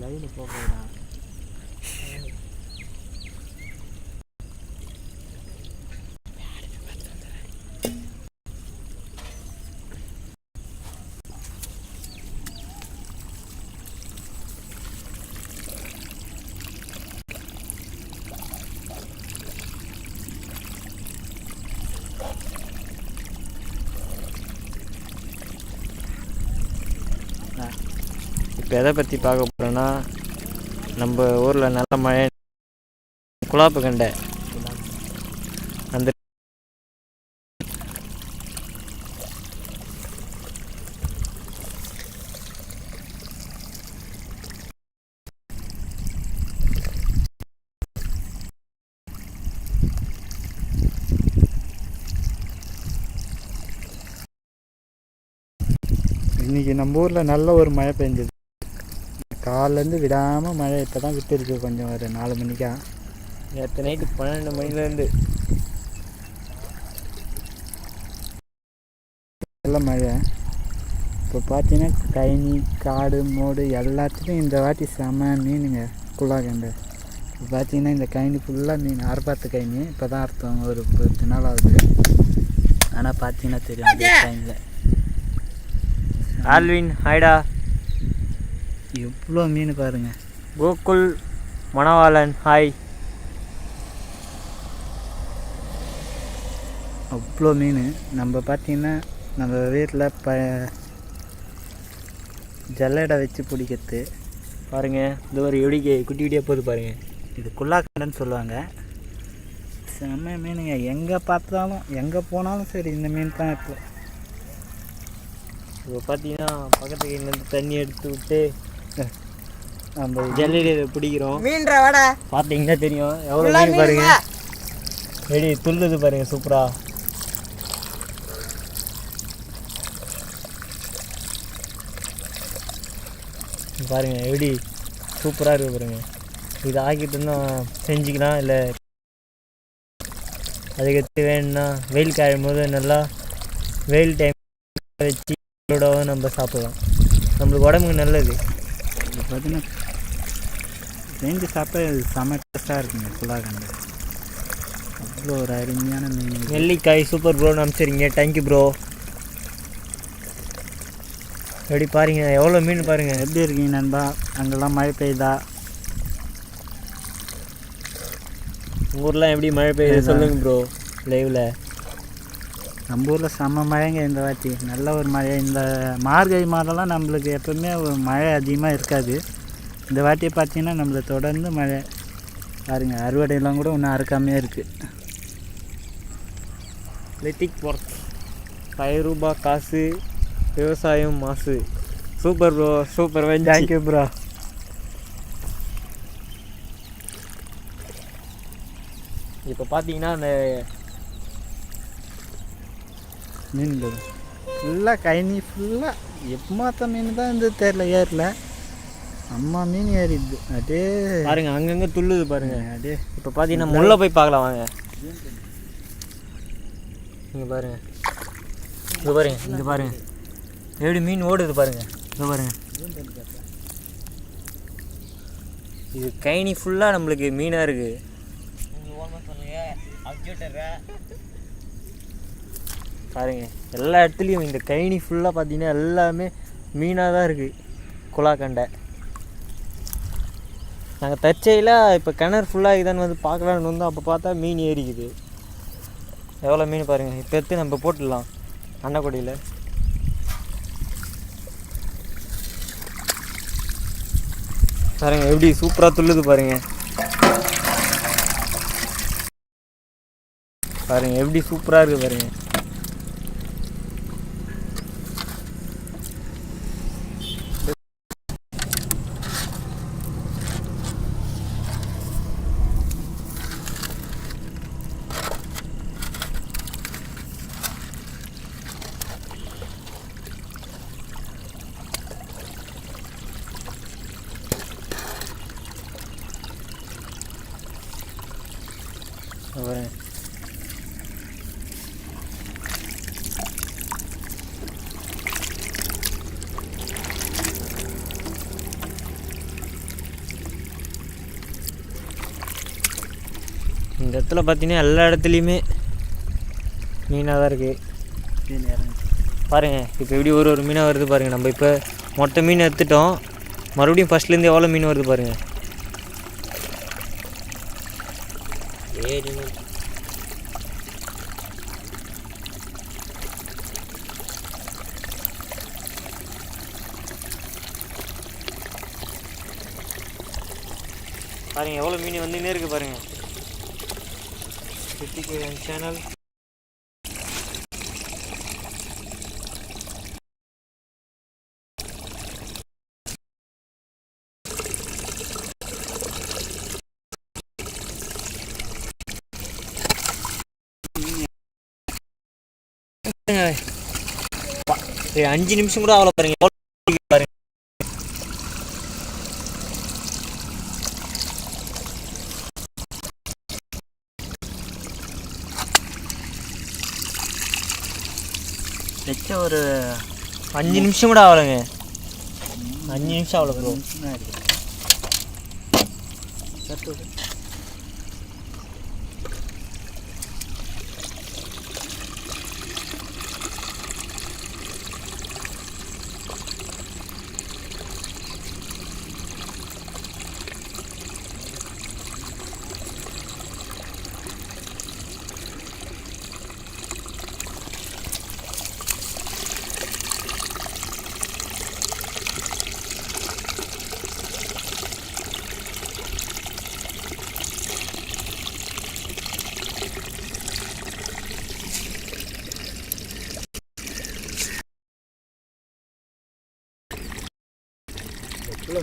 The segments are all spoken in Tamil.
Layo po ako na. இப்போ எதை பற்றி பார்க்க போகிறோன்னா நம்ம ஊரில் நல்ல மழை குழாப்பு கண்டை. அந்த இன்றைக்கி நம்ம ஊரில் நல்ல ஒரு மழை பெஞ்சது. காலைலேருந்து விடாமல் மழை இப்போ தான் விட்டுருக்கு கொஞ்சம் ஒரு நாலு மணிக்கா. நேற்று நைட்டு பன்னெண்டு மணிலேருந்து. நல்ல மழை. இப்போ பார்த்தீங்கன்னா கைனி காடு மோடு எல்லாத்துலேயும் இந்த வாட்டி செம மீனுங்க குழாகண்டை. இப்போ பார்த்தீங்கன்னா இந்த கைனி ஃபுல்லாக மீன் அரைப்பாத்து கைனி. இப்போ தான் அர்த்தம் ஒரு பத்து நாள் ஆகுது. ஆனால் பார்த்தீங்கன்னா தெரியும் டைமில். ஆல்வின் ஹைடா. எவ்வளோ மீன் பாருங்கள் கோகுல் மணவாளன் ஹாய் அவ்வளோ மீன். நம்ம பார்த்தீங்கன்னா நம்ம வீட்டில் ப ஜல்லடை வச்சு பிடிக்கிறது. பாருங்க இந்த ஒரு எப்படி குட்டி குட்டியாக போகுது பாருங்க. இது குல்லாக்கண்டைன்னு சொல்லுவாங்க. செம்ம மீனுங்க. எங்கே பார்த்தாலும் எங்கே போனாலும் சரி இந்த மீன் தான் இப்போ. இப்போ பார்த்தீங்கன்னா பக்கத்து கையிலேருந்து தண்ணி எடுத்து விட்டு நம்ம ஜல்லியில் பிடிக்கிறோம். மீன்ற வாடா. பார்த்தீங்கன்னா தெரியும். எவ்வளோ மீன் பாருங்க. ரெடி துள்ளுது பாருங்க சூப்பரா. பாருங்க எப்படி சூப்பராக இருக்கு பாருங்க. இது ஆக்கிட்டு இருந்தால் செஞ்சுக்கலாம் இல்லை அதுக்கடுத்து வேணும்னா வெயில் காயும் போது நல்லா வெயில் டைம் வச்சு நம்ம சாப்பிடலாம். நம்மளுக்கு உடம்புக்கு நல்லது. இது பார்த்தீங்கன்னா செஞ்சு சாப்பிட்டா இது செம டேஸ்ட்டாக இருக்குங்க குல்லாக்கண்டை அவ்வளோ ஒரு அருமையான மீன். நெல்லிக்காய் சூப்பர் ப்ரோன்னு அனுப்பிச்சிருங்க தேங்க்யூ ப்ரோ எப்படி பாருங்க எவ்வளோ மீன் பாருங்க. எப்படி இருக்கீங்க நண்பா? அங்கெல்லாம் மழை பெய்யுதா? ஊர்லாம் எப்படி மழை பெய்யுது பெய்யுதா? சொல்லுங்க ப்ரோ லைவ்ல நம்ம ஊரில் செம்ம மழைங்க இந்த வாட்டி. நல்ல ஒரு மழை. இந்த மார்கழி மாதம்லாம் நம்மளுக்கு எப்பவுமே மழை அதிகமாக இருக்காது. இந்த வாட்டி பார்த்தீங்கன்னா நம்மளுக்கு தொடர்ந்து மழை. பாருங்க அறுவடையெல்லாம் கூட ஒன்றும் அறுக்காமே இருக்குது லிட்டிக் ஒர்க் ஃபைவ் ரூபா காசு விவசாயம் மாசு. சூப்பர் ப்ரோ சூப்பர் வெஞ்ச். தேங்க்யூ ப்ரோ இப்போ பார்த்தீங்கன்னா அந்த மீன் ஃபுல்லாக கைனி ஃபுல்லாக எப்பமாத்த மீன் தான் இந்த தெரில ஏறல. அம்மா மீன் ஏறிடுது. அப்படியே பாருங்க அங்கங்கே துள்ளுது பாருங்க. அப்படியே இப்போ பார்த்தீங்கன்னா முள்ள போய் பார்க்கலாம் வாங்க. இங்கே பாருங்க. இங்கே பாருங்க இங்கே பாருங்க. எப்படி மீன் ஓடுது பாருங்க. இங்கே பாருங்க. இது கைனி ஃபுல்லாக நம்மளுக்கு மீனாக இருக்கு. பாருங்கள் எல்லா இடத்துலையும் இந்த கைனி ஃபுல்லாக பார்த்தீங்கன்னா எல்லாமே மீனாக தான் இருக்குது குலாக்கண்டை நாங்கள் தற்செயல இப்போ கிணறு ஃபுல்லாக இதான்னு வந்து பார்க்கலான்னு வந்தோம். அப்போ பார்த்தா மீன் ஏறிக்குது. எவ்வளோ மீன் பாருங்கள் இப்போ எடுத்து நம்ம போட்டுடலாம். அன்னக்குடியில். பாருங்க எப்படி சூப்பராக துள்ளுது பாருங்கள் பாருங்கள் எப்படி சூப்பராக இருக்குது பாருங்கள் இங்க பாருங்க இந்த இடத்துல பார்த்தீங்கன்னா எல்லா இடத்துலையுமே மீனாக தான் இருக்குது மீன் பாருங்கள் இப்போ எப்படி ஒரு ஒரு மீனாக வருது பாருங்கள் நம்ம இப்போ மொட்டை மீன் எடுத்துட்டோம். மறுபடியும் ஃபஸ்ட்லேருந்து எவ்வளோ மீன் வருது பாருங்கள் ஏறி பாருங்க எவ்வளோ மீன் வந்துன்னே இருக்கு பாருங்க சிட்டிக்கு சேனல் ஏய், அஞ்சு நிமிஷம் கூட அவ்வளோ பாருங்க. வச்ச ஒரு அஞ்சு நிமிஷம் கூட ஆகலைங்க அஞ்சு நிமிஷம் அவ்வளோ ப்ரோ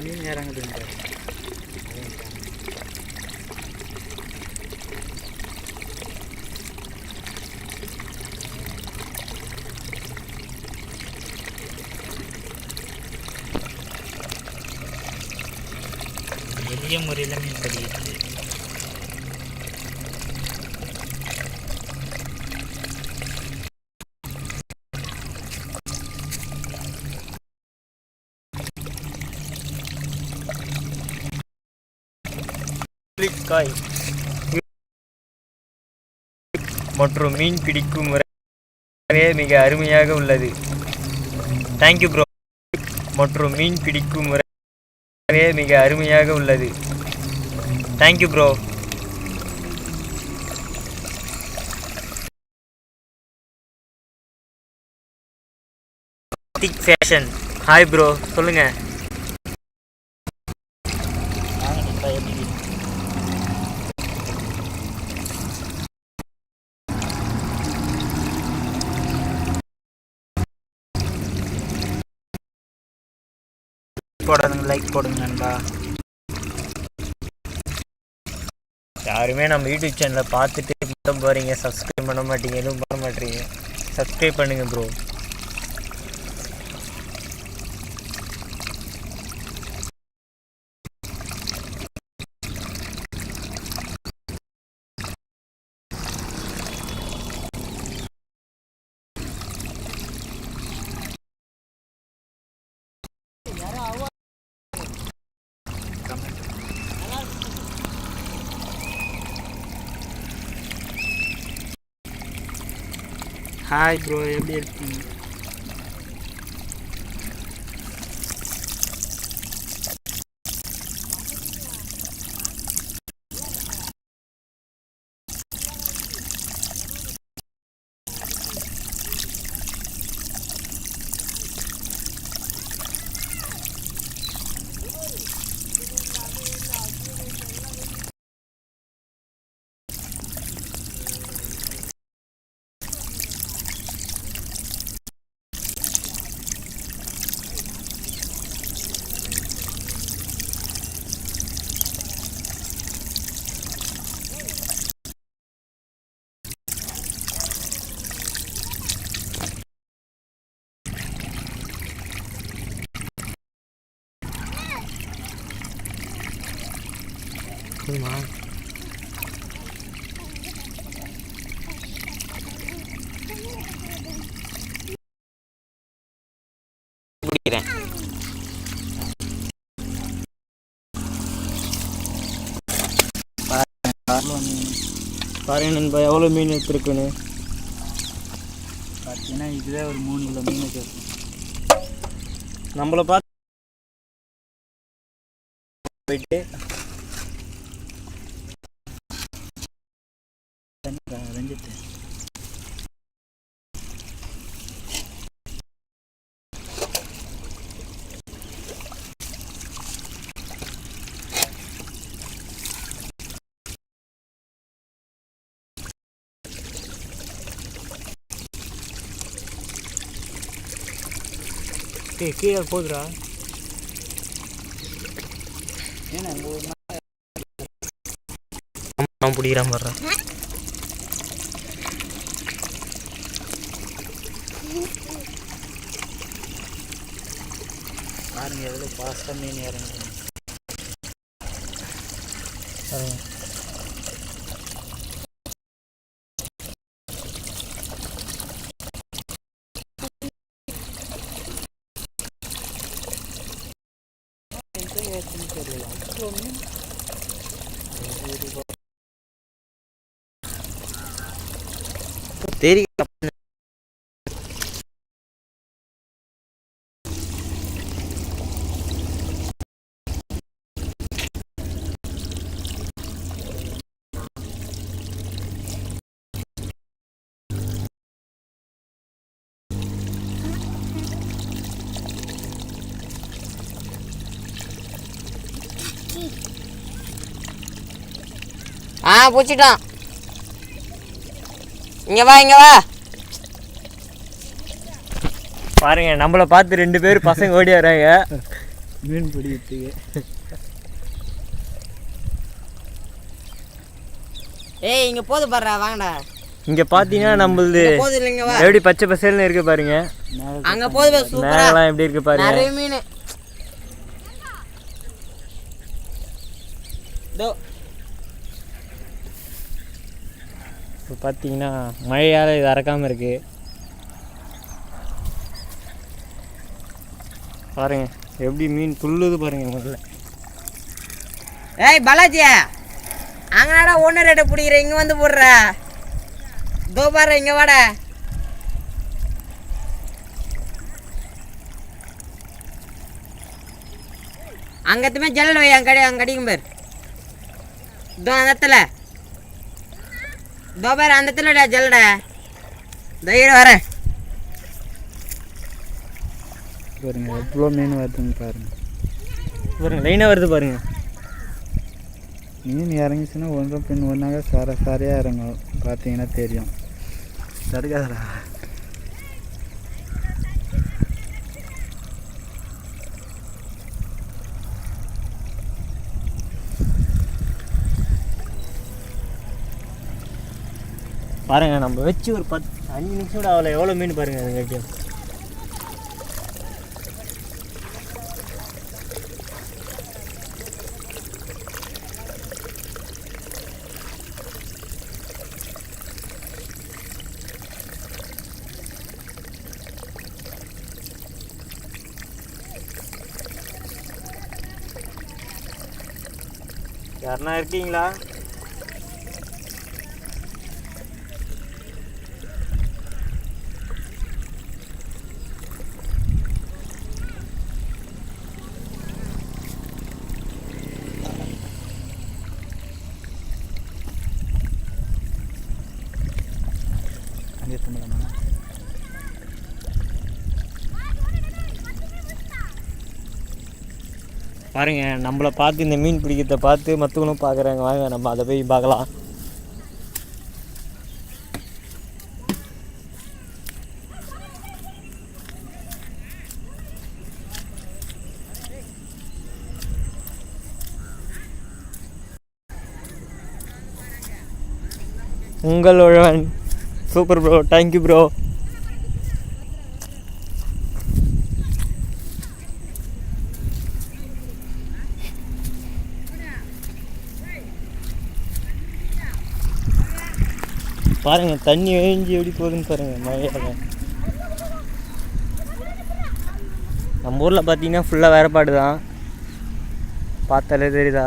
நிமிஷம் தான் இருக்கு சத்து விடு. எவ்வளோ மீன் இறங்குதுங்க மற்றும் மீன் பிடிக்கும் முறையே மிக அருமையாக உள்ளது. தேங்க்யூ ப்ரோ மற்றும் மீன் பிடிக்கும் முறை மிக அருமையாக உள்ளது. Thank you bro fashion hi bro சொல்லுங்கள் போடாதுங்க லைக் போடுங்க நண்பா. யாருமே நம்ம யூடியூப் சேனலை பார்த்துட்டு மட்டும் போகிறீங்க சப்ஸ்கிரைப் பண்ண மாட்டீங்க எதுவும் பண்ண மாட்டீங்க. சப்ஸ்கிரைப் பண்ணுங்க ப்ரோ ஹாய் ப்ரோ எப்படி இருக்கீங்க போதுமா பாருங்க நண்பா எவ்வளோ மீன் எடுத்துருக்குன்னு? பார்த்தீங்கன்னா இதுவே ஒரு மூணு கிலோ மீன் இருக்கும் நம்மளை பார்த்து போயிட்டு ரஞ்சித்து ஏய் கீழே போதுடா ஏன்னா பிடிக்கிறான் பாடுறேன் பாருங்க எவ்வளோ ஃபாஸ்ட்டாக மீன் இறங்குது தெரியல ஆ பிடிச்சிட்டோம் இங்க வா இங்க வா. பாருங்க நம்மளை பார்த்து ரெண்டு பேர் பசங்க ஓடி வராங்க மீன் பிடிக்கிறதுக்கு ஏய் இங்க போது பாடுறா வாங்கடா. இங்க பாத்தீங்கன்னா நம்மளது இங்க போது இல்லைங்க வா. எப்படி பச்சை பசேல்னு இருக்கு பாருங்க. அங்க போது பாரு சூப்பரா. மேலாம் எப்படி இருக்கு பாருங்க. நிறைய மீன். இதோ இப்போ பார்த்தீங்கன்னா மழையால் இது அறக்காமல் இருக்கு. பாருங்க எப்படி மீன் துள்ளுது பாருங்க முதல்ல. ஏய் பாலாஜி அங்கடா ஒன்று ரெண்டு பிடிக்கிற இங்கே வந்து போடுற. இதோ பாரு இங்கே வாட. அங்கத்துமே ஜல்லல் வை அங்கடி அங்கே அடிக்கும் பேர். இதோ அந்த இடத்துல இதோ பாரு அந்த இடத்துலடா ஜல்லடா தைரியம் வரேன் பாருங்க எவ்வளோ மீன் வருதுன்னு பாருங்க பாருங்க லைனாக வருது பாருங்க மீன் இறங்கிச்சுன்னா ஒன்றும் பின் ஒன்றாக சார சாரையாக இறங்கும் பார்த்தீங்கன்னா தெரியும் தடுக்காதடா பாருங்க நம்ம வச்சு ஒரு பத்து அஞ்சு நிமிஷம் கூட அவ்வளோ எவ்வளோ மீன் பாருங்க அது கட்டியும் யாருன்னா இருக்கீங்களா அங்கே தமிழமா பாருங்க நம்மளை பார்த்து இந்த மீன் பிடிக்கிறத பார்த்து மற்றவங்களும் பார்க்குறாங்க. வாங்க நம்ம அதை போய் பார்க்கலாம். உங்கள் உழவன் super bro thank you bro பாருங்கள் தண்ணி ஏஞ்சி எப்படி போகுதுன்னு பாருங்கள் மழையால். நம்ம ஊரில் பார்த்தீங்கன்னா ஃபுல்லாக வேறுபாடு தான். பார்த்தாலே தெரியுதா?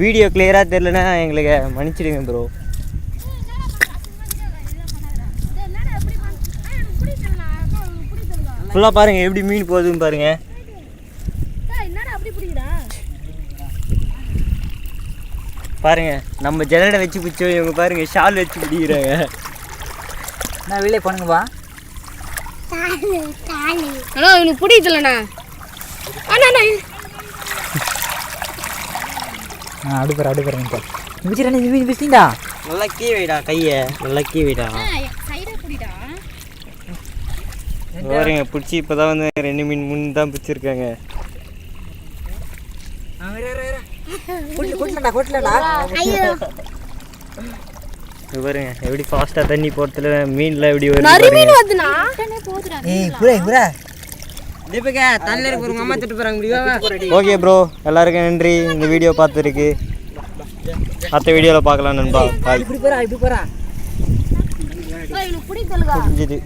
வீடியோ கிளியராக தெரிலனா எங்களுக்கு மன்னிச்சிடுங்க ப்ரோ ஃபுல்லாக பாருங்கள் எப்படி மீன் போகுதுன்னு பாருங்கள் பாருங்க நம்ம ஜல்லடை வச்சு பிடிச்சோம் இவங்க பாருங்க ஷால் வச்சு பிடிக்கிறாங்க. நான் வெளியே பண்ணுங்கப்பா அண்ணா இவனுக்கு பிடிக்கலண்ணா. அண்ணா அண்ணா ஆ அடுப்புற அடுப்புறேன் மிச்சிடா நீ மீன் பிடிச்சிட்டா நல்லா கீ வைடா கையை. நல்லா கீ வைடா. பிடிடா. பாருங்க பிடிச்சி இப்போ தான் வந்து ரெண்டு மீன் மூணு தான் பிடிச்சிருக்காங்க. பாருங்க எப்படி ஃபாஸ்ட்டாக தண்ணி போகிறதுல மீன்லாம் எப்படி வருது நரி பாருங்க. மீன் வந்துண்ணா ஏய் புரே புரே. தீபக தண்ணியில் இருக்க உங்க அம்மா திட்டு போறாங்க முடியுவா ஓகே ப்ரோ எல்லாருக்கும் நன்றி. இந்த வீடியோ பார்த்துருக்கு. அடுத்த வீடியோவில் பார்க்கலாம் நண்பா. பாய் இப்படி போறா இப்படி போறா. இவனுக்கு பிடிக்கலகா புரிஞ்சுது.